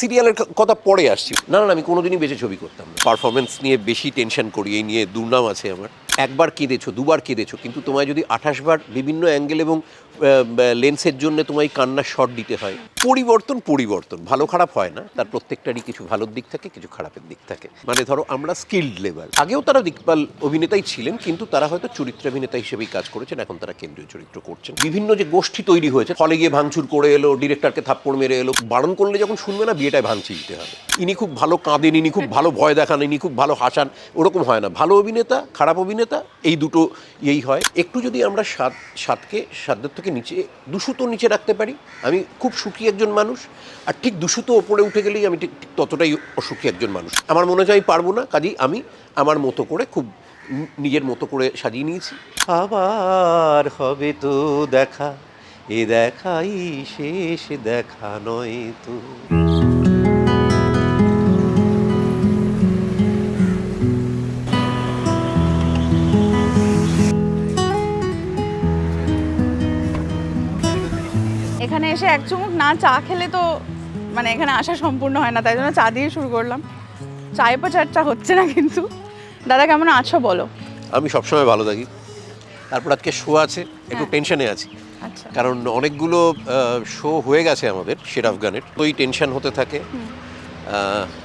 সিরিয়ালের কথা পরে আসছি। না না আমি কোনোদিনই বেঁচে ছবি করতাম না। পারফরমেন্স নিয়ে বেশি টেনশন করি এই নিয়ে দুর্নাম আছে আমার। একবার কেঁদেছো দুবার কেঁদেছো কিন্তু তোমায় যদি আঠাশ বার বিভিন্ন অ্যাঙ্গেল এবং লেন্সের জন্য তোমায় কান্নার শট দিতে হয়। পরিবর্তন পরিবর্তন। ভালো খারাপ হয় না। তার প্রত্যেকটারই কিছু ভালোর দিক থাকে, কিছু খারাপের দিক থাকে। মানে ধরো, আমরা স্কিল্ড লেভেল আগেও তারা দিকপাল অভিনেতাই ছিলেন, কিন্তু তারা হয়তো চরিত্রাভিনেতা হিসেবেই কাজ করেছেন। এখন তারা কেন্দ্রীয় চরিত্র করছেন। বিভিন্ন যে গোষ্ঠী তৈরি হয়েছে ফলে গিয়ে ভাঙচুর করে এলো ডিরেক্টরকে থাপ্পড় মেরে এলো। বারণ করলে যখন শুনবে না, বিয়েটায় ভাঙচি দিতে হবে। ইনি খুব ভালো কাঁদেন, ইনি খুব ভালো ভয় দেখান, ইনি খুব ভালো হাসান, ওরকম হয় না। ভালো অভিনেতা, খারাপ অভিনেতা, এই দুটো এই হয়। একটু যদি আমরা স্বাদ স্বাদকে সাধ্যের থেকে নিচে দুশোতো নিচে রাখতে পারি। আমি খুব সুখী একজন মানুষ। আর ঠিক দুশোতো ওপরে উঠে গেলেই আমি ঠিক ঠিক ততটাই অসুখী একজন মানুষ। আমার মনে হয় আমি পারব না, কাজেই আমি আমার মতো করে খুব নিজের মতো করে সাজিয়ে নিয়েছি। আবার হবে তো দেখা, এ দেখাই শেষ দেখা নয় তো। এসে এক চুমুক না চা খেলে তো মানে এখানে আসা সম্পূর্ণ হয় না তাই জন্য চা দিয়ে শুরু করলাম। চায়ে পা চর্চা হচ্ছে না কিন্তু। দাদা কেমন আছো বলো? আমি সবসময় ভালো থাকি। তারপর আজকে শো আছে একটু হ্যাঁ। টেনশনে আছি। আচ্ছা। কারণ অনেকগুলো শো হয়ে গেছে আমাদের শেরাফ গানের। তো এই টেনশন হতে থাকে।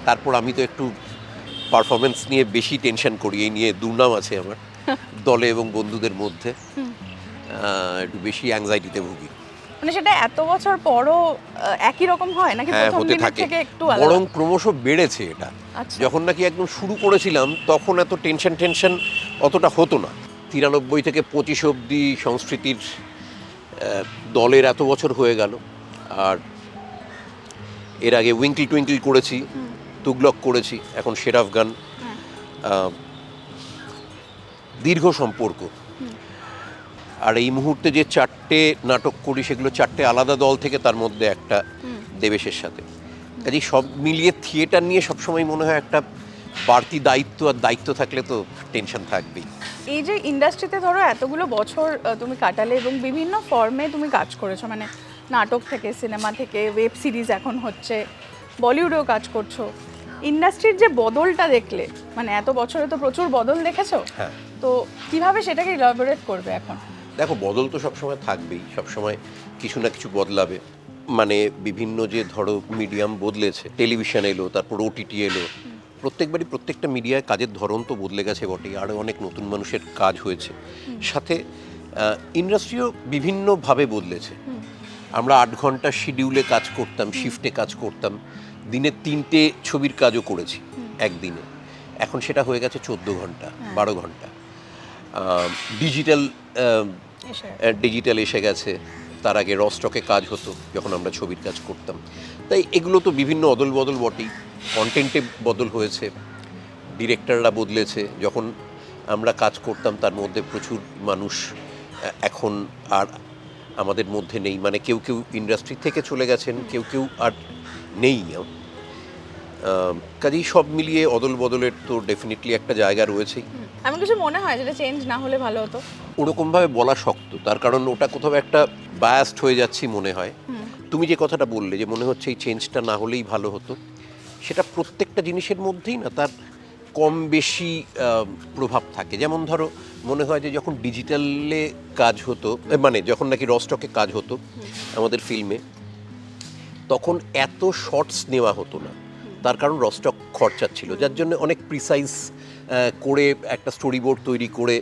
তারপর আমি তো একটু পারফরমেন্স নিয়ে বেশি টেনশন করি। এই নিয়ে দুর্নাম আছে আমার দলে এবং বন্ধুদের মধ্যে। একটু বেশি অ্যাংজাইটিতে ভুগি। মানে সেটা এত বছর পরও একই রকম হয়? নাকি হ্যাঁ প্রথম দিনের থেকে। একটু আলাদা? বরং ক্রমশ বেড়েছে এটা। আচ্ছা। যখন নাকি একদম শুরু করেছিলাম তখন এত টেনশন টেনশন অতটা হতো না। তিরানব্বই থেকে পঁচিশ অবধি সংস্কৃতির দলের এত বছর হয়ে গেল। আর এর আগে উইঙ্কল টুইঙ্কল করেছি তুগলক করেছি এখন শেরাফ গান। দীর্ঘ সম্পর্ক। আর এই মুহূর্তে যে চারটে নাটক করি সেগুলো চারটে আলাদা দল থেকে তার মধ্যে একটা দেবেশের সাথে। কাজেই সব মিলিয়ে থিয়েটার নিয়ে সবসময় মনে হয় একটা বাড়তি দায়িত্ব আর দায়িত্ব থাকলে তো টেনশন থাকবেই। এই যে ইন্ডাস্ট্রিতে ধরো এতগুলো বছর তুমি কাটালে এবং বিভিন্ন ফর্মে তুমি কাজ করেছ মানে নাটক থেকে সিনেমা থেকে ওয়েব সিরিজ এখন হচ্ছে বলিউডেও কাজ করছ। ইন্ডাস্ট্রির যে বদলটা দেখলে মানে এত বছরে তো প্রচুর বদল দেখেছ? হ্যাঁ। তো কীভাবে সেটাকে ইলাবোরেট করবে এখন? দেখো বদল তো সবসময় থাকবেই। সবসময় কিছু না কিছু বদলাবে। মানে বিভিন্ন যে ধরো মিডিয়াম বদলেছে টেলিভিশন এলো তারপর ওটিটি এলো প্রত্যেকবারই প্রত্যেকটা মিডিয়ায় কাজের ধরন তো বদলে গেছে বটেই আরও অনেক নতুন মানুষের কাজ হয়েছে। সাথে ইন্ডাস্ট্রিও বিভিন্নভাবে বদলেছে। আমরা আট ঘণ্টা শিডিউলে কাজ করতাম শিফটে কাজ করতাম দিনে তিনটে ছবির কাজও করেছি একদিনে। এখন সেটা হয়ে গেছে চোদ্দ ঘণ্টা বারো ঘণ্টা। ডিজিটাল ডিজিটাল এসে গেছে। তার আগে রস্টকে কাজ হতো, যখন আমরা ছবির কাজ করতাম। তাই এগুলো তো বিভিন্ন অদল বদল বটেই কন্টেন্টে বদল হয়েছে ডিরেক্টররা বদলেছে। যখন আমরা কাজ করতাম, তার মধ্যে প্রচুর মানুষ এখন আর আমাদের মধ্যে নেই। মানে কেউ কেউ ইন্ডাস্ট্রি থেকে চলে গেছেন, কেউ কেউ আর নেই। কাজেই সব মিলিয়ে অদল বদলের তো ডেফিনেটলি একটা জায়গা রয়েছেই এমন কিছু মনে হয় যেটা চেঞ্জ না হলে ভালো হতো। ওরকমভাবে বলা শক্ত তার কারণ ওটা কোথাও একটা বায়াস্ট হয়ে যাচ্ছি মনে হয়। তুমি যে কথাটা বললে যে মনে হচ্ছে এই চেঞ্জটা না হলেই ভালো হতো সেটা প্রত্যেকটা জিনিসের মধ্যেই না তার কম বেশি প্রভাব থাকে। যেমন ধরো মনে হয় যে যখন ডিজিটালে কাজ হতো মানে যখন নাকি রস্টকে কাজ হতো আমাদের ফিল্মে তখন এত শর্টস নেওয়া হতো না। তার কারণ রস্টক খরচা ছিল যার জন্য অনেক প্রিসাইজ করে একটা স্টোরি বোর্ড তৈরি করে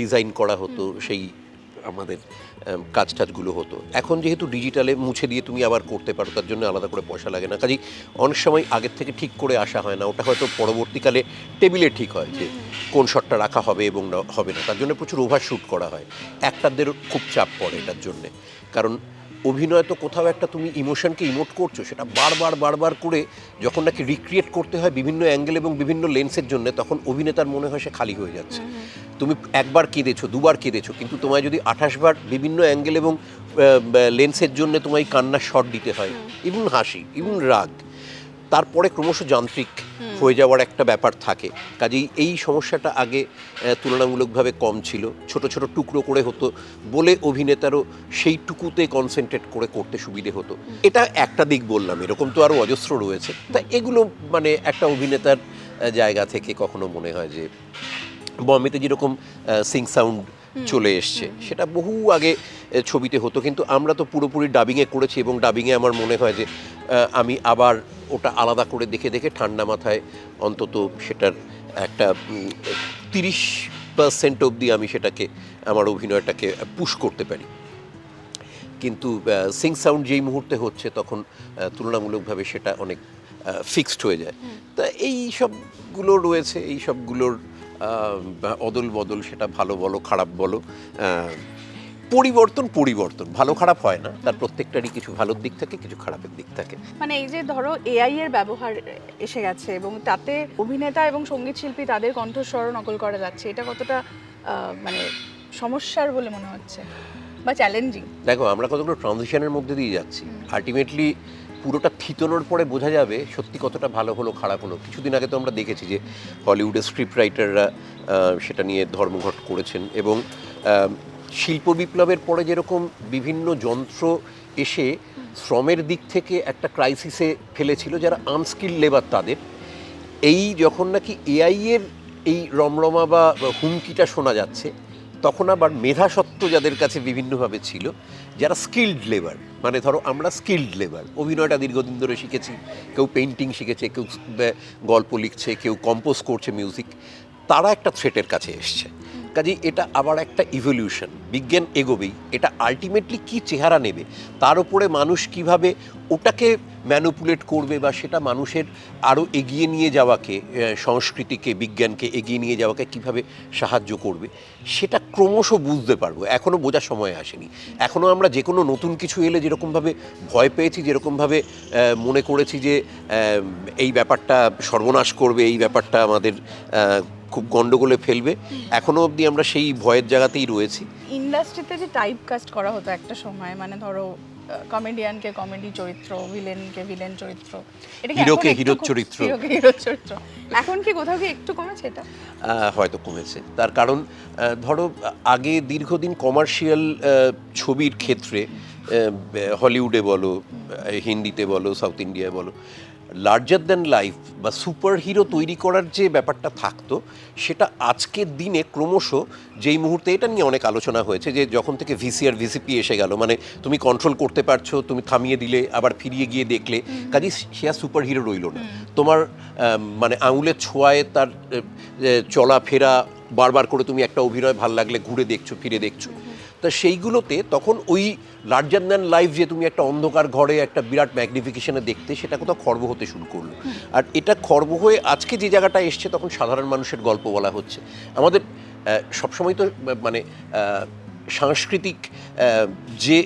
ডিজাইন করা হতো সেই আমাদের কাজ টাজগুলো হতো। এখন যেহেতু ডিজিটালে মুছে দিয়ে তুমি আবার করতে পারো তার জন্য আলাদা করে পয়সা লাগে না। কাজেই অনেক সময় আগের থেকে ঠিক করে আসা হয় না ওটা হয়তো পরবর্তীকালে টেবিলে ঠিক হয় যে কোন শটটা রাখা হবে এবং হবে না। তার জন্য প্রচুর ওভার শ্যুট করা হয়। অ্যাক্টারদেরও খুব চাপ পড়ে এটার জন্যে। কারণ অভিনয় তো কোথাও একটা তুমি ইমোশনকে ইমোট করছ সেটা বারবার বারবার করে যখন নাকি রিক্রিয়েট করতে হয় বিভিন্ন অ্যাঙ্গেল এবং বিভিন্ন লেন্সের জন্য তখন অভিনেতার মনে হয় সে খালি হয়ে যাচ্ছে। তুমি একবার কেঁদেছো দুবার কেঁদেছো কিন্তু তোমায় যদি আঠাশ বার বিভিন্ন অ্যাঙ্গেল এবং লেন্সের জন্য তোমায় কান্নার শট দিতে হয় ইভন হাসি ইভন রাগ তারপরে ক্রমশ যান্ত্রিক হয়ে যাওয়ার একটা ব্যাপার থাকে। কাজেই এই সমস্যাটা আগে তুলনামূলকভাবে কম ছিল। ছোট ছোট টুকরো করে হতো বলে অভিনেতারও সেইটুকুতে কনসেন্ট্রেট করে করতে সুবিধে হতো। এটা একটা দিক বললাম এরকম তো আরও অজস্র রয়েছে। তা এগুলো মানে একটা অভিনেতার জায়গা থেকে কখনো মনে হয় যে বম্বেতে যেরকম সিং সাউন্ড চলে এসছে। সেটা বহু আগে ছবিতে হতো। কিন্তু আমরা তো পুরোপুরি ডাবিংয়ে করেছি এবং ডাবিংয়ে আমার মনে হয় যে আমি আবার ওটা আলাদা করে দেখে দেখে ঠান্ডা মাথায় অন্তত সেটার একটা তিরিশ পার্সেন্ট অবধি আমি সেটাকে আমার অভিনয়টাকে পুশ করতে পারি। কিন্তু সিং সাউন্ড যেই মুহূর্তে হচ্ছে তখন তুলনামূলকভাবে সেটা অনেক ফিক্সড হয়ে যায়। তা এই সবগুলো রয়েছে এই সবগুলোর অদল বদল সেটা ভালো বলো খারাপ বলো পরিবর্তন পরিবর্তন ভালো খারাপ হয় না তার প্রত্যেকটারই কিছু ভালোর দিক থাকে কিছু খারাপের দিক থাকে। মানে এই যে ধরো এআই এর ব্যবহার এসে গেছে এবং তাতে অভিনেতা এবং সংগীত শিল্পী তাদের কণ্ঠস্বর নকল করা যাচ্ছে এটা কতটা মানে সমস্যার বলে মনে হচ্ছে বা চ্যালেঞ্জিং দেখো আমরা কতগুলো ট্রানজিশনের মধ্যে দিয়ে যাচ্ছি। আলটিমেটলি পুরোটা থিতনোর পরে বোঝা যাবে সত্যি কতটা ভালো হলো, খারাপ হলো। কিছুদিন আগে তো আমরা দেখেছি যে হলিউডের স্ক্রিপ্ট রাইটাররা সেটা নিয়ে ধর্মঘট করেছেন এবং শিল্প বিপ্লবের পরে যেরকম বিভিন্ন যন্ত্র এসে শ্রমের দিক থেকে একটা ক্রাইসিসে ফেলেছিল যারা আনস্কিল লেবার তাদের, এই যখন নাকি এআই এর এই রমরমা বা হুমকিটা শোনা যাচ্ছে তখন আবার মেধাসত্ত্ব যাদের কাছে বিভিন্নভাবে ছিল, যারা স্কিল্ড লেবার মানে ধরো আমরা স্কিল্ড লেবার অভিনয়টা দীর্ঘদিন ধরে শিখেছি, কেউ পেন্টিং শিখেছে, কেউ গল্প লিখছে, কেউ কম্পোজ করছে মিউজিক তারা একটা থ্রেটের কাছে এসছে। কাজেই এটা আবার একটা ইভলিউশন বিজ্ঞান এগোবেই, এটা আলটিমেটলি কি চেহারা নেবে, তার উপরে মানুষ কীভাবে ওটাকে ম্যানুপুলেট করবে বা সেটা মানুষের আরও এগিয়ে নিয়ে যাওয়াকে সংস্কৃতিকে, বিজ্ঞানকে এগিয়ে নিয়ে যাওয়াকে কীভাবে সাহায্য করবে, সেটা ক্রমশ বুঝতে পারব। এখনও বোঝার সময় আসেনি। এখনও আমরা যে কোনো নতুন কিছু এলে যেরকমভাবে ভয় পেয়েছি, যেরকমভাবে মনে করেছি যে এই ব্যাপারটা সর্বনাশ করবে, এই ব্যাপারটা আমাদের খুব গন্ডগোলে ফেলবে। এখনও অবধি আমরা সেই ভয়ের জায়গাতেই রয়েছি। ইন্ডাস্ট্রিতে যে টাইপ কাস্ট করা হতো একটা সময় মানে ধরো কমেডিয়ানকে কমেডি চরিত্র ভিলেনকে ভিলেন চরিত্র। এটা কি হিরোকে হিরো হিরোর চরিত্র। হিরোকে হিরোর চরিত্র। এখন কি কোথাও কি একটু কমেছে এটা? হয়তো কমেছে। তার কারণ ধরো আগে দীর্ঘদিন কমার্শিয়াল ছবির ক্ষেত্রে হলিউডে বলো হিন্দিতে বলো সাউথ ইন্ডিয়ায় বলো লার্জার দ্যান লাইফ বা সুপার হিরো তৈরি করার যে ব্যাপারটা থাকতো সেটা আজকের দিনে ক্রমশ যেই মুহূর্তে এটা নিয়ে অনেক আলোচনা হয়েছে যে যখন থেকে ভিসি আর ভিসিপি এসে গেল মানে তুমি কন্ট্রোল করতে পারছ তুমি থামিয়ে দিলে আবার ফিরিয়ে গিয়ে দেখলে কাজে সে আর সুপার হিরো রইল না। তোমার মানে আঙুলের ছোঁয়ায় তার চলাফেরা বারবার করে তুমি একটা অভিনয় ভালো লাগলে ঘুরে দেখছ ফিরে দেখছ। তা সেইগুলোতে তখন ওই লার্জার দ্যান লাইফ যে তুমি একটা অন্ধকার ঘরে একটা বিরাট ম্যাগনিফিকেশনে দেখতে, সেটা কোথাও খর্ব হতে শুরু করল। আর এটা খর্ব হয়ে আজকে যে জায়গাটা এসছে, তখন সাধারণ মানুষের গল্প বলা হচ্ছে। আমাদের সবসময় তো মানে সাংস্কৃতিক যে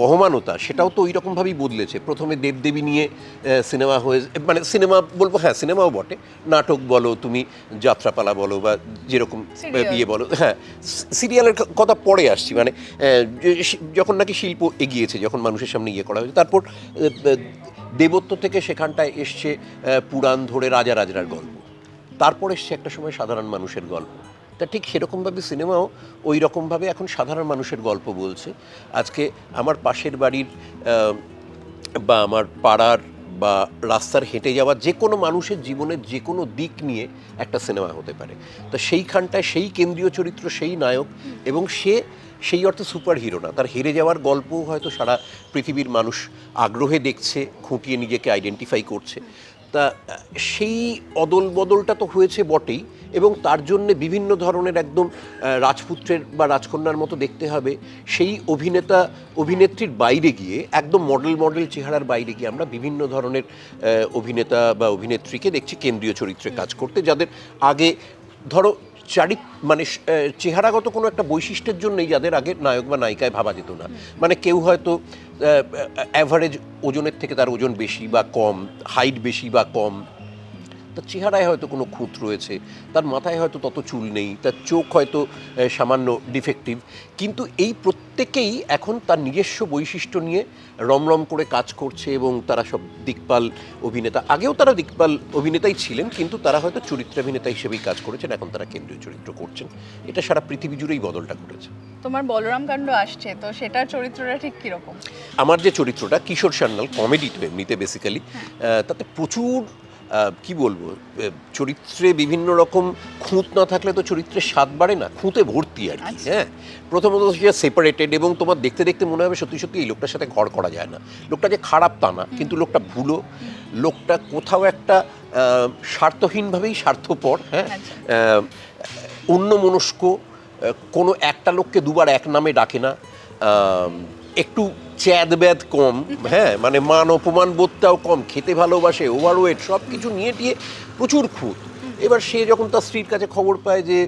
বহমানতা সেটাও তো ওই রকমভাবেই বদলেছে। প্রথমে দেবদেবী নিয়ে সিনেমা হয়ে মানে সিনেমা বলব হ্যাঁ সিনেমাও বটে। নাটক বলো তুমি যাত্রাপালা বলো বা যেরকম. বিয়ে বলো হ্যাঁ সিরিয়ালের কথা পরে আসছি মানে যখন নাকি শিল্প এগিয়েছে যখন মানুষের সামনে ইয়ে করা হয়েছে তারপর দেবত্ব থেকে সেখানটায় এসছে পুরাণ ধরে রাজা রাজরার গল্প। তারপর এসছে একটা সময় সাধারণ মানুষের গল্প। তা ঠিক সেরকমভাবে সিনেমাও ওই রকমভাবে এখন সাধারণ মানুষের গল্প বলছে। আজকে আমার পাশের বাড়ির বা আমার পাড়ার বা রাস্তার হেঁটে যাওয়া যে কোনো মানুষের জীবনের যে কোনো দিক নিয়ে একটা সিনেমা হতে পারে। তো সেইখানটায় সেই কেন্দ্রীয় চরিত্র, সেই নায়ক এবং সে সেই অর্থে সুপার হিরো না। তার হেরে যাওয়ার গল্পও হয়তো সারা পৃথিবীর মানুষ আগ্রহে দেখছে, খুঁটিয়ে নিজেকে আইডেন্টিফাই করছে। তা, সেই অদল বদলটা তো হয়েছে বটেই, এবং তার জন্যে বিভিন্ন ধরনের একদম রাজপুত্রের বা রাজকন্যার মতো দেখতে হবে। সেই অভিনেতা, অভিনেত্রীর বাইরে গিয়ে, একদম মডেল মডেল চেহারার বাইরে গিয়ে আমরা বিভিন্ন ধরনের অভিনেতা বা অভিনেত্রীকে দেখছি কেন্দ্রীয় চরিত্রে কাজ করতে, যাদের আগে, ধরো চারি মানে চেহারাগত কোনো একটা বৈশিষ্ট্যের জন্যই যাদের আগে নায়ক বা নায়িকায় ভাবা যেত না। মানে কেউ হয়তো অ্যাভারেজ ওজনের থেকে তার ওজন বেশি বা কম হাইট বেশি বা কম তার চেহারায় হয়তো কোনো খুঁত রয়েছে তার মাথায় হয়তো তত চুল নেই তার চোখ হয়তো সামান্য ডিফেক্টিভ কিন্তু এই প্রত্যেকেই এখন তার নিজস্ব বৈশিষ্ট্য নিয়ে রমরম করে কাজ করছে এবং তারা সব দিকপাল অভিনেতা। আগেও তারা দিকপাল অভিনেতাই ছিলেন কিন্তু তারা হয়তো চরিত্রাভিনেতা হিসেবেই কাজ করেছেন এখন তারা কেন্দ্রীয় চরিত্র করছেন। এটা সারা পৃথিবী জুড়েই বদলটা ঘটেছে। তোমার বলরাম কাণ্ড আসছে তো সেটার চরিত্রটা ঠিক কীরকম? আমার যে চরিত্রটা কিশোর সান্যাল কমেডি তো এমনিতে বেসিক্যালি তাতে প্রচুর কি বলব চরিত্রে বিভিন্ন রকম খুঁত না থাকলে তো চরিত্রের স্বাদ বাড়ে না খুঁতে ভর্তি আর কি আচ্ছা। হ্যাঁ প্রথমত সে সেপারেটেড এবং তোমার দেখতে দেখতে মনে হবে সত্যি সত্যি এই লোকটার সাথে ঘর করা যায় না লোকটা যে খারাপ তা না কিন্তু লোকটা ভুলো লোকটা কোথাও একটা স্বার্থহীনভাবেই স্বার্থপর হ্যাঁ আচ্ছা। অন্য মনস্ক কোনো একটা লোককে দুবার এক নামে ডাকে না একটু চ্যাদ ব্যাদ কম হ্যাঁ মানে মান অপমান বোধটাও কম, খেতে ভালোবাসে ওভারওয়েট সব কিছু নিয়ে টিয়ে প্রচুর খুঁত। এবার সে যখন তার স্ত্রীর কাছে খবর পায় যে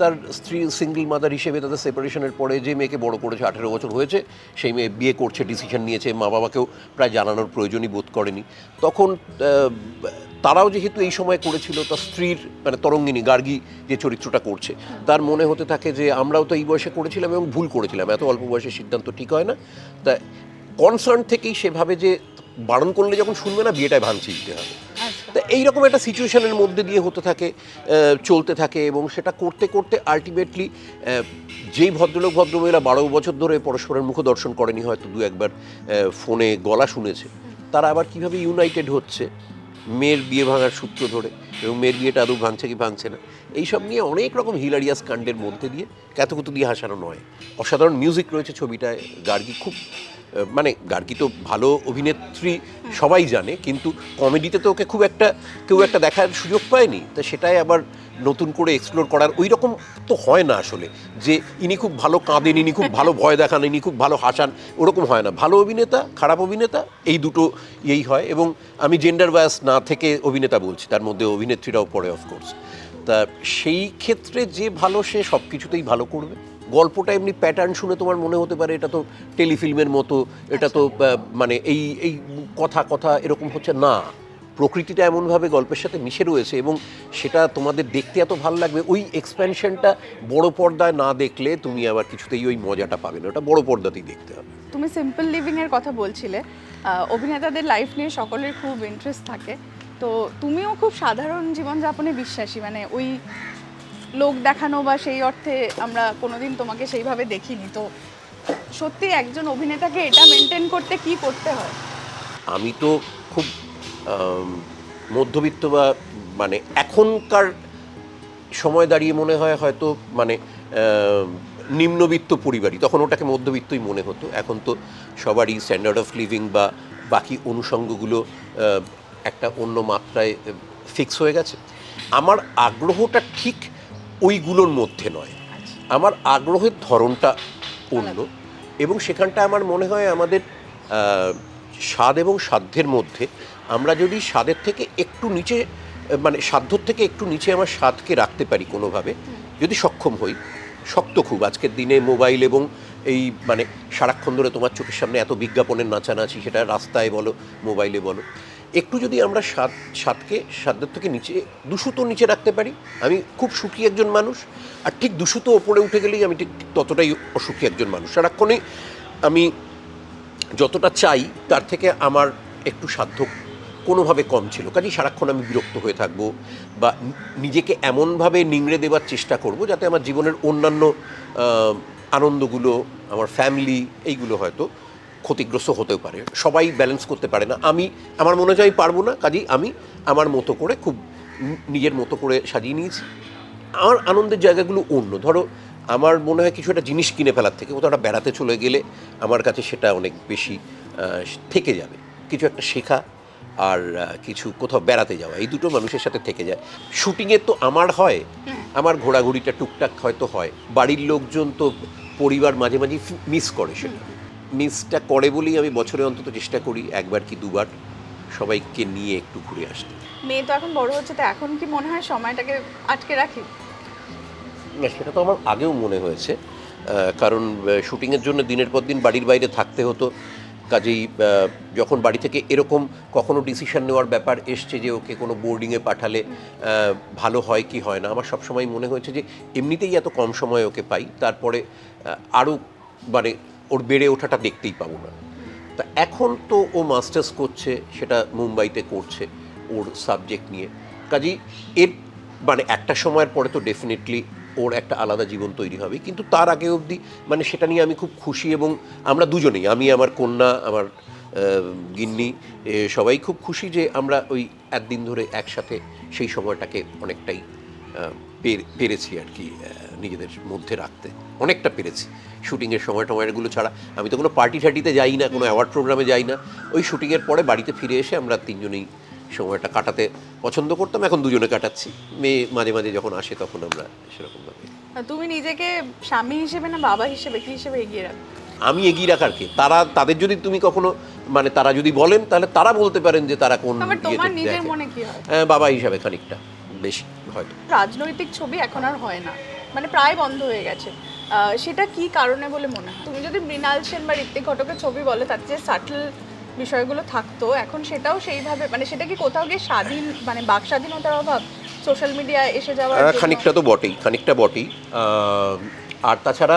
তার স্ত্রী সিঙ্গেল মাদার হিসেবে তাদের সেপারেশনের পরে যে মেয়েকে বড় করেছে, আঠেরো বছর হয়েছে, সেই মেয়ে বিয়ে করছে ডিসিশন নিয়েছে, মা বাবাকেও প্রায় জানানোর প্রয়োজনই বোধ করেনি। তখন তারাও যেহেতু এই সময় করেছিল, তার স্ত্রীর মানে তরঙ্গিনী গার্গী যে চরিত্রটা করছে, তার মনে হতে থাকে যে, আমরাও তো এই বয়সে করেছিলাম এবং ভুল করেছিলাম, এত অল্প বয়সে সিদ্ধান্ত ঠিক হয় না। তা কনসার্ন থেকেই সেভাবে যে বারণ করলে যখন শুনবে না বিয়েটায় ভাঙচি দিতে হবে। আচ্ছা। তা এইরকম একটা সিচুয়েশনের মধ্যে দিয়ে হতে থাকে চলতে থাকে এবং সেটা করতে করতে আলটিমেটলি যেই ভদ্রলোক ভদ্রমহিলা বারো বছর ধরে পরস্পরের মুখ দর্শন করেনি হয়তো দু একবার ফোনে গলা শুনেছে তারা আবার কীভাবে ইউনাইটেড হচ্ছে মেয়ের বিয়ে ভাঙার সূত্র ধরে এবং মেয়ের বিয়েটা আদৌ ভাঙছে কি ভাঙছে না এইসব নিয়ে অনেক রকম হিলারিয়াস কাণ্ডের মধ্যে দিয়ে ক্যাতকুতু দিয়ে হাসানো নয়। অসাধারণ মিউজিক রয়েছে ছবিটায় গার্গী খুব মানে গার্গী তো ভালো অভিনেত্রী সবাই জানে, কিন্তু কমেডিতে তো ওকে খুব একটা, কেউ একটা দেখার সুযোগ পায়নি। তা সেটাই আবার নতুন করে এক্সপ্লোর করার ওই রকম তো হয় না আসলে, যে ইনি খুব ভালো কাঁদেন, ইনি খুব ভালো ভয় দেখান, ইনি খুব ভালো হাসান, ওরকম হয় না। ভালো অভিনেতা, খারাপ অভিনেতা, এই দুটো ইয়েই হয় এবং আমি জেন্ডার বায়াস না থেকে অভিনেতা বলছি, তার মধ্যে অভিনেত্রীরাও পড়ে অফকোর্স তা সেই ক্ষেত্রে যে ভালো সে সব কিছুতেই ভালো করবে। গল্পটা এমনি প্যাটার্ন শুনে তোমার মনে হতে পারে এটা তো টেলিফিল্মের মতো এটা তো মানে এই এই কথা কথা এরকম হচ্ছে না। প্রকৃতিটা এমনভাবে গল্পের সাথে মিশে রয়েছে এবং সেটা তোমাদের দেখতে এত ভালো লাগবে। ওই এক্সপ্যানশনটা বড় পর্দায় না দেখলে তুমি আবার কিছুতেই ওই মজাটা পাবে না। ওটা বড় পর্দাতেই দেখতে হবে। তুমি সিম্পল লিভিং এর কথা বলছিলে। অভিনেতাদের লাইফ নিয়ে সকলের খুব ইন্টারেস্ট থাকে। তো তুমিও খুব সাধারণ জীবনযাপনে বিশ্বাসী মানে ওই লোক দেখানো বা সেই অর্থে আমরা কোনোদিন তোমাকে সেইভাবে দেখিনি। তো সত্যি একজন অভিনেতাকে এটা মেনটেন করতে কি করতে হয়? আমি তো খুব মধ্যবিত্ত বা মানে এখনকার সময় দাঁড়িয়ে মনে হয় হয়তো মানে নিম্নবিত্ত পরিবারই। তখন ওটাকে মধ্যবিত্তই মনে হতো। এখন তো সবারই স্ট্যান্ডার্ড অফ লিভিং বা বাকি অনুষঙ্গগুলো একটা অন্য মাত্রায় ফিক্স হয়ে গেছে। আমার আগ্রহটা ঠিক ওইগুলোর মধ্যে নয়। আমার আগ্রহের ধরনটা অন্য এবং সেখানটা আমার মনে হয় আমাদের স্বাদ এবং সাধ্যের মধ্যে। আমরা যদি স্বাদের থেকে একটু নিচে মানে সাধ্যর থেকে একটু নিচে আমার স্বাদকে রাখতে পারি কোনোভাবে যদি সক্ষম হই শক্ত খুব। আজকের দিনে মোবাইল এবং এই মানে সারাক্ষণ ধরে তোমার চোখের সামনে এত বিজ্ঞাপনের নাচানাচি সেটা রাস্তায় বলো মোবাইলে বলো। একটু যদি আমরা স্বাদ স্বাদকে সাধ্যের থেকে নিচে, দুশুতো নিচে রাখতে পারি। আমি খুব সুখী একজন মানুষ, আর ঠিক দুশুতো ওপরে উঠে গেলেই আমি ঠিক ততটাই অসুখী একজন মানুষ। সারাক্ষণে আমি যতটা চাই, তার থেকে আমার একটু সাধ্য কোনোভাবে কম ছিল। কাজেই সারাক্ষণ আমি বিরক্ত হয়ে থাকব বা নিজেকে এমনভাবে নিংড়ে দেওয়ার চেষ্টা করব যাতে আমার জীবনের অন্যান্য আনন্দগুলো, আমার ফ্যামিলি এইগুলো হয়তো ক্ষতিগ্রস্ত হতেও পারে। সবাই ব্যালেন্স করতে পারে না। আমি আমার মনে হয় পারব না। কাজেই আমি আমার মতো করে খুব নিজের মতো করে সাজিয়ে নিয়েছি। আমার আনন্দের জায়গাগুলো অন্য। ধরো আমার মনে হয় কিছু একটা জিনিস কিনে ফেলার থেকে কোথাও একটা বেড়াতে চলে গেলে আমার কাছে সেটা অনেক বেশি থেকে যাবে। কিছু একটা শেখা আর কিছু কোথাও বেড়াতে যাওয়া। এই দুটো মানুষের সাথে থেকে যায়। শুটিংয়ের তো আমার হয়। আমার ঘোরাঘুরিটা টুকটাক হয়তো হয়। বাড়ির লোকজন তো পরিবার মাঝে মাঝে মিস করে সেটা। মিসটা করে বলেই আমি বছরে অন্তত চেষ্টা করি একবার কি দুবার সবাইকে নিয়ে একটু ঘুরে আসতে। মেয়ে তো এখন বড় হচ্ছে তো এখন কি মনে হয় সময়টাকে আটকে রাখি? না সেটা তো আমার আগেও মনে হয়েছে কারণ শুটিংয়ের জন্য দিনের পর দিন বাড়ির বাইরে থাকতে হতো কাজেই যখন বাড়ি থেকে এরকম কখনো ডিসিশন নেওয়ার ব্যাপার এসছে যে ওকে কোনো বোর্ডিংয়ে পাঠালে ভালো হয় কি হয় না আমার সবসময় মনে হয়েছে যে এমনিতেই এত কম সময় ওকে পাই তারপরে আরও মানে ওর বেড়ে ওঠাটা দেখতেই পাবো না। তা এখন তো ও মাস্টার্স করছে, সেটা মুম্বাইতে করছে ওর সাবজেক্ট নিয়ে। কাজেই এর মানে একটা সময়ের পরে তো ডেফিনেটলি ওর একটা আলাদা জীবন তৈরি হবে। কিন্তু তার আগে অবধি মানে সেটা নিয়ে আমি খুব খুশি এবং আমরা দুজনেই, আমি, আমার কন্যা, আমার গিন্নি সবাই খুব খুশি যে আমরা ওই একদিন ধরে একসাথে সেই সময়টাকে অনেকটাই পেরেছি আর কি নিজেদের মধ্যে রাখতে। অনেকটা পেরেছি। শুটিংয়ের সময় টময়গুলো ছাড়া। আমি তো কোনো পার্টি টার্টিতে যাই না কোনো অ্যাওয়ার্ড প্রোগ্রামে যাই না। ওই শুটিংয়ের পরে বাড়িতে ফিরে এসে আমরা তিনজনেই সময়টা কাটাতে পছন্দ করতাম। এখন দুজনে কাটাচ্ছি। মেয়ে মাঝে মাঝে যখন আসে তখন আমরা সেরকমভাবে তুমি নিজেকে স্বামী হিসেবে না বাবা হিসেবে কি হিসেবে এগিয়ে রাখো? আমি এগিয়ে রাখার কি? তারা তাদের যদি তুমি কখনো মানে তারা যদি বলেন তাহলে তারা বলতে পারেন যে তারা কোন তোমার নিজের মনে কি হয়? হ্যাঁ, বাবা হিসাবে খানিকটা। বেশি হয়তো রাজনৈতিক ছবি এখন আর হয় না। মানে প্রায় বন্ধ হয়ে গেছে। সেটা কি কারণে বলে মনে হয়? তুমি যদি মৃণাল সেন বা ঋত্বিক ঘটকের ছবি বলে তার যে সাটল বিষয়গুলো থাকতো। এখন সেটাও সেইভাবে মানে সেটা কি কোথাও গিয়ে স্বাধীন মানে বাক স্বাধীনতার অভাব? সোশ্যাল মিডিয়া এসে জন্য? খানিকটা তো বটেই খানিকটা বটেই। আর তাছাড়া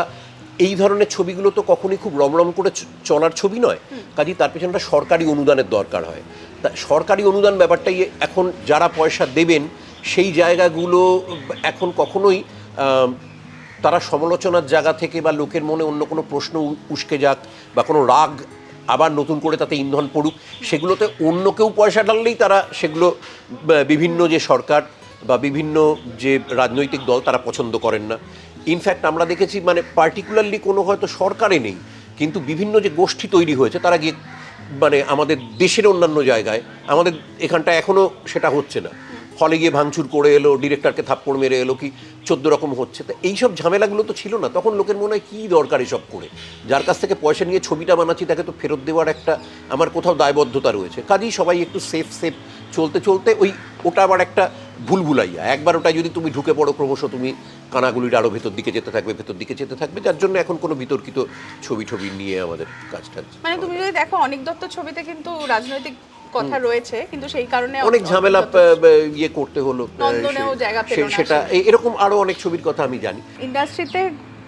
এই ধরনের ছবিগুলো তো কখনোই খুব রমরম করে চলার ছবি নয়। কাজেই তার পেছনে একটা সরকারি অনুদানের দরকার হয়। তা সরকারি অনুদান ব্যাপারটাই এখন যারা পয়সা দেবেন সেই জায়গাগুলো এখন কখনোই তারা সমালোচনার জায়গা থেকে বা লোকের মনে অন্য কোনো প্রশ্ন উস্কে যাক বা কোনো রাগ আবার নতুন করে তাতে ইন্ধন পড়ুক, সেগুলোতে অন্য কেউ পয়সা ঢাললেই তারা সেগুলো বিভিন্ন যে সরকার বা বিভিন্ন যে রাজনৈতিক দল তারা পছন্দ করেন না। ইনফ্যাক্ট আমরা দেখেছি মানে পার্টিকুলারলি কোনো হয়তো সরকারে নেই, কিন্তু বিভিন্ন যে গোষ্ঠী তৈরি হয়েছে, তারা গিয়ে মানে আমাদের দেশের অন্যান্য জায়গায়, আমাদের এখানটা এখনও সেটা হচ্ছে না। হলে গিয়ে ভাঙচুর করে এলো ডিরেক্টরকে থাপ্পড় মেরে এলো কি? চোদ্দ রকম হচ্ছে। তো এইসব ঝামেলাগুলো তো ছিল না। তখন লোকের মনে হয় কী দরকার এসব করে? যার কাছ থেকে পয়সা নিয়ে ছবিটা বানাচ্ছি, তাকে তো ফেরত দেওয়ার একটা আমার কোথাও দায়বদ্ধতা রয়েছে। কাজেই সবাই একটু সেফ সেফ চলতে চলতে ওই ওটা আবার একটা ভুলভুলাইয়া। একবার ওটা যদি তুমি ঢুকে পড়ো, ক্রমশ তুমি কানাগুলির আরও ভেতর দিকে যেতে থাকবে, ভেতর দিকে যেতে থাকবে। যার জন্য এখন কোনো বিতর্কিত ছবি ছবি নিয়ে আমাদের কাজটা মানে তুমি যদি দেখো, অনেক দত্ত ছবিতে কিন্তু রাজনৈতিক কথা রয়েছে কিন্তু সেই কারণে অনেক ঝামেলা ইয়ে করতে হলো সেটা এরকম আরও অনেক ছবির কথা আমি জানি। ইন্ডাস্ট্রিতে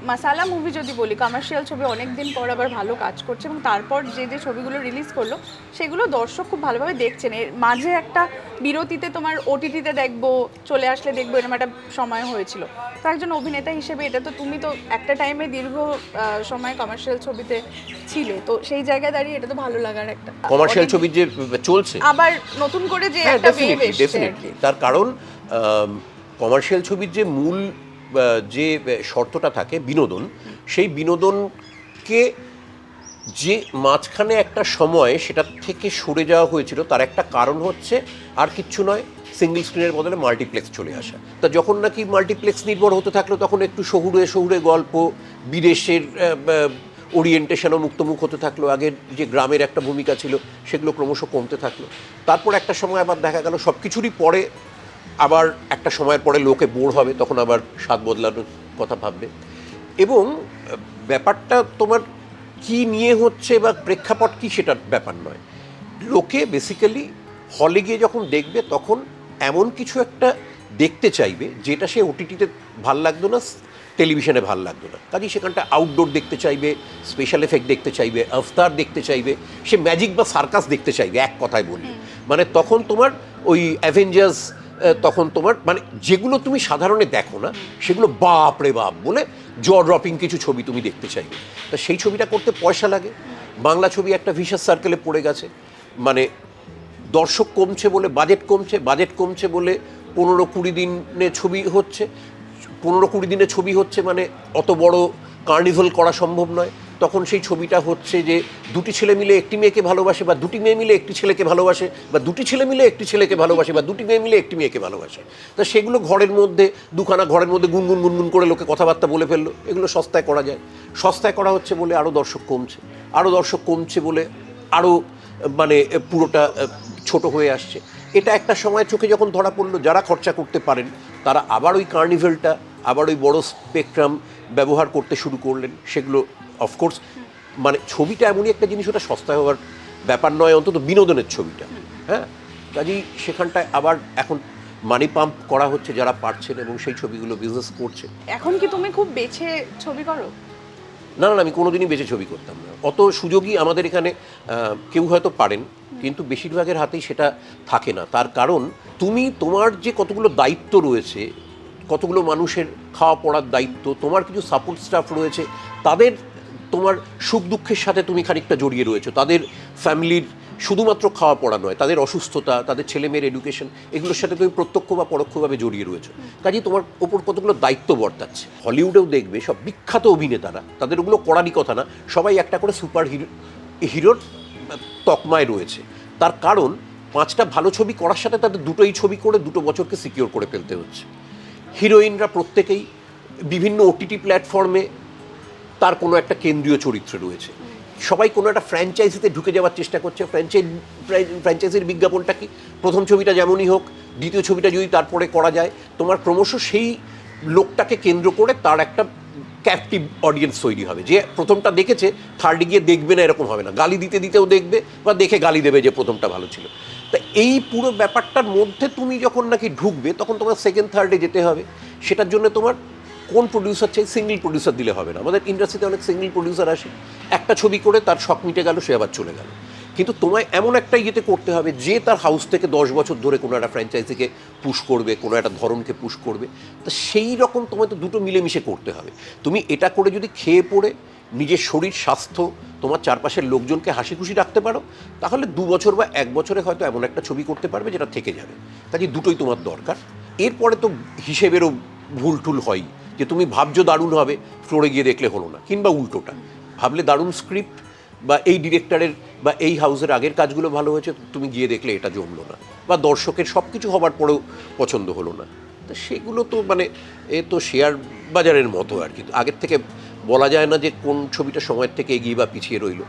মাসালা মুভি যদি বলি কমার্শিয়াল ছবি অনেক দিন পর আবার ভালো কাজ করছে এবং তারপর যে যে ছবিগুলো রিলিজ করল সেগুলো দর্শক খুব ভালোভাবে দেখছেন। এর মাঝে একটা বিরতিতে তোমার ওটিটিতে দেখব চলে আসলে দেখব এরকম একটা সময় হয়েছিল। তো একজন অভিনেতা হিসেবে এটা তো তুমি তো একটা টাইমে দীর্ঘ সময় কমার্শিয়াল ছবিতে ছিলে তো সেই জায়গায় দাঁড়িয়ে এটা তো ভালো লাগার একটা কমার্শিয়াল ছবির যে চলছে। আবার নতুন করে যে হ্যাঁ একটা ডেফিনেটলি। তার কারণ কমার্শিয়াল ছবির যে মূল যে শর্তটা থাকে, বিনোদন, সেই বিনোদনকে যে মাঝখানে একটা সময় সেটা থেকে সরে যাওয়া হয়েছিল, তার একটা কারণ হচ্ছে আর কিচ্ছু নয় সিঙ্গল স্ক্রিনের বদলে মাল্টিপ্লেক্স চলে আসা। তা যখন নাকি মাল্টিপ্লেক্স নির্ভর হতে থাকল, তখন একটু শহুরে শহুরে গল্প, বিদেশের ওরিয়েন্টেশনও মুক্তমুখ হতে থাকল, আগের যে গ্রামের একটা ভূমিকা ছিল, সেগুলো ক্রমশ কমতে থাকল। তারপর একটা সময় আবার দেখা গেল সব কিছুরই পরে আবার একটা সময়ের পরে লোকে বোর হবে তখন আবার স্বাদ বদলানোর কথা ভাববে। এবং ব্যাপারটা তোমার কি নিয়ে হচ্ছে বা প্রেক্ষাপট কি সেটার ব্যাপার নয়। লোকে বেসিক্যালি হলে গিয়ে যখন দেখবে তখন এমন কিছু একটা দেখতে চাইবে যেটা সে ওটিটিতে ভালো লাগতো না টেলিভিশনে ভালো লাগতো না। কাজেই সেখানটা আউটডোর দেখতে চাইবে স্পেশাল এফেক্ট দেখতে চাইবে আফতার দেখতে চাইবে সে ম্যাজিক বা সার্কাস দেখতে চাইবে এক কথায় বললে। মানে তখন তোমার ওই অ্যাভেঞ্জার্স তখন তোমার মানে যেগুলো তুমি সাধারণে দেখো না, সেগুলো বাপ রে বাপ বলে জ ড্রপিং কিছু ছবি তুমি দেখতে চাইবে। তা সেই ছবিটা করতে পয়সা লাগে। বাংলা ছবি একটা ভিশাস সার্কেলে পড়ে গেছে। মানে দর্শক কমছে বলে বাজেট কমছে বাজেট কমছে বলে পনেরো কুড়ি দিনে ছবি হচ্ছে। পনেরো কুড়ি দিনে ছবি হচ্ছে মানে অত বড় কার্নিভাল করা সম্ভব নয়। তখন সেই ছবিটা হচ্ছে যে দুটি ছেলে মিলে একটি মেয়েকে ভালোবাসে বা দুটি মেয়ে মিলে একটি ছেলেকে ভালোবাসে বা দুটি ছেলে মিলে একটি ছেলেকে ভালোবাসে বা দুটি মেয়ে মিলে একটি মেয়েকে ভালোবাসে। তা সেগুলো ঘরের মধ্যে, দুখানা ঘরের মধ্যে গুনগুন গুনগুন করে লোকে কথাবার্তা বলে ফেলল। এগুলো সস্তায় করা যায়। সস্তায় করা হচ্ছে বলে আরও দর্শক কমছে। আরও দর্শক কমছে বলে আরও মানে পুরোটা ছোট হয়ে আসছে। এটা একটা সময় চোখে যখন ধরা পড়ল, যারা খরচা করতে পারেন, তারা আবার ওই কার্নিভেলটা আবার ওই বড় স্পেকট্রাম ব্যবহার করতে শুরু করলেন। সেগুলো অফকোর্স মানে ছবিটা এমনই একটা জিনিস ওটা সস্তায় হওয়ার ব্যাপার নয় অন্তত বিনোদনের ছবিটা। হ্যাঁ? কাজেই সেখানটায় আবার এখন মানি পাম্প করা হচ্ছে যারা পারছেন এবং সেই ছবিগুলো বিজনেস করছে এখন কি তুমি খুব বেছে ছবি করো? না না আমি কোনোদিনই বেছে ছবি করতাম না। অত সুযোগই আমাদের এখানে কেউ হয়তো পারেন কিন্তু বেশিরভাগের হাতেই সেটা থাকে না। তার কারণ তুমি তোমার যে কতগুলো দায়িত্ব রয়েছে কতগুলো মানুষের খাওয়া পড়ার দায়িত্ব তোমার কিছু সাপোর্ট স্টাফ রয়েছে তাদের তোমার সুখ দুঃখের সাথে তুমি খানিকটা জড়িয়ে রয়েছো। তাদের ফ্যামিলির শুধুমাত্র খাওয়া পড়া নয়, তাদের অসুস্থতা, তাদের ছেলেমেয়ের এডুকেশন এগুলোর সাথে তুমি প্রত্যক্ষ বা পরোক্ষভাবে জড়িয়ে রয়েছো। কাজেই তোমার ওপর কতগুলো দায়িত্ব বর্তাচ্ছে। হলিউডেও দেখবে সব বিখ্যাত অভিনেতারা, তাদের ওগুলো করারই কথা না, সবাই একটা করে সুপার হিরো, হিরোর তকমায় রয়েছে। তার কারণ, পাঁচটা ভালো ছবি করার সাথে তাদের দুটোই ছবি করে দুটো বছরকে সিকিওর করে ফেলতে হচ্ছে। হিরোইনরা প্রত্যেকেই বিভিন্ন ওটিটি প্ল্যাটফর্মে তার কোনো একটা কেন্দ্রীয় চরিত্র রয়েছে। সবাই কোনো একটা ফ্র্যাঞ্চাইজিতে ঢুকে যাওয়ার চেষ্টা করছে। ফ্র্যাঞ্চাইজ ফ্র্যাঞ্চাইজির বিজ্ঞাপনটা কি? প্রথম ছবিটা যেমনই হোক, দ্বিতীয় ছবিটা যদি তারপরে করা যায়, তোমার ক্রমশ সেই লোকটাকে কেন্দ্র করে তার একটা ক্যাপটিভ অডিয়েন্স তৈরি হবে। যে প্রথমটা দেখেছে থার্ডে গিয়ে দেখবে না, এরকম হবে না। গালি দিতে দিতেও দেখবে বা দেখে গালি দেবে যে প্রথমটা ভালো ছিল। তা এই পুরো ব্যাপারটার মধ্যে তুমি যখন নাকি ঢুকবে, তখন তোমার সেকেন্ড থার্ডে যেতে হবে। সেটার জন্য তোমার কোন প্রডিউসার চাই সিঙ্গেল প্রডিউসার দিলে হবে না। আমাদের ইন্ডাস্ট্রিতে অনেক সিঙ্গেল প্রডিউসার আসে। একটা ছবি করে তার শখ মিটে গেল, সে আবার চলে গেল। কিন্তু তোমায় এমন একটা ইয়েতে করতে হবে, যে তার হাউস থেকে দশ বছর ধরে কোনো একটা ফ্র্যাঞ্চাইজিকে পুশ করবে, কোনো একটা ধরনকে পুশ করবে। তা সেই রকম তোমায় তো দুটো মিলেমিশে করতে হবে। তুমি এটা করে যদি খেয়ে পড়ে, নিজের শরীর, স্বাস্থ্য, তোমার চারপাশের লোকজনকে হাসি খুশি রাখতে পারো, তাহলে দু বছর বা এক বছরে হয়তো এমন একটা ছবি করতে পারবে যেটা থেকে যাবে। কাজে দুটোই তোমার দরকার। এরপরে তো হিসেবেরও ভুল টুল হয় যে তুমি ভাবছ দারুণ হবে ফ্লোরে গিয়ে দেখলে হলো না, কিংবা উল্টোটা। ভাবলে দারুণ স্ক্রিপ্ট বা এই ডিরেক্টরের বা এই হাউসের আগের কাজগুলো ভালো হয়েছে, তুমি গিয়ে দেখলে এটা জমলো না। বা দর্শকের সব কিছু হবার পরেও পছন্দ হলো না। তো সেগুলো তো মানে এ তো শেয়ার বাজারের মতো আর কি। আগের থেকে বলা যায় না যে কোন ছবিটা সময়ের থেকে এগিয়ে বা পিছিয়ে রইল।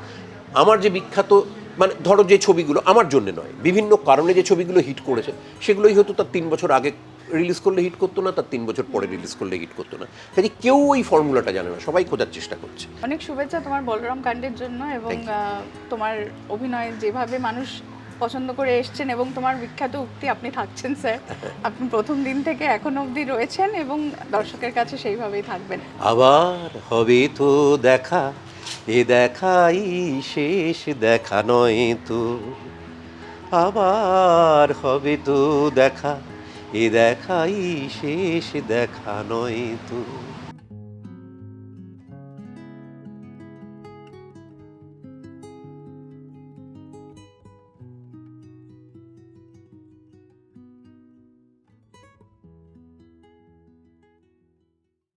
আমার যে বিখ্যাত মানে ধরো যে ছবিগুলো আমার জন্য নয়, বিভিন্ন কারণে যে ছবিগুলো হিট করেছে, সেগুলোই হয়তো তার তিন বছর আগে রিলিজ করলে হিট করতো না তার তিন বছর পরে রিলিজ করলে হিট করতো না। কাজে কেউ ওই ফর্মুলাটা জানে না সবাই খোঁজার চেষ্টা করছে। অনেক শুভেচ্ছা তোমার বলরাম কাণ্ডের জন্য এবং তোমার অভিনয় যেভাবে মানুষ পছন্দ করে এসছেন এবং তোমার বিখ্যাত উক্তি আপনি থাকছেন স্যার। আপনি প্রথম দিন থেকে এখন অবধি রয়েছেন এবং দর্শকের কাছে সেইভাবেই থাকবেন। আবার হবে তো দেখা এ দেখাই শেষ দেখা নয় তো। আবার হবে তো দেখা। এ দেখাই শেষ দেখা নয় তো।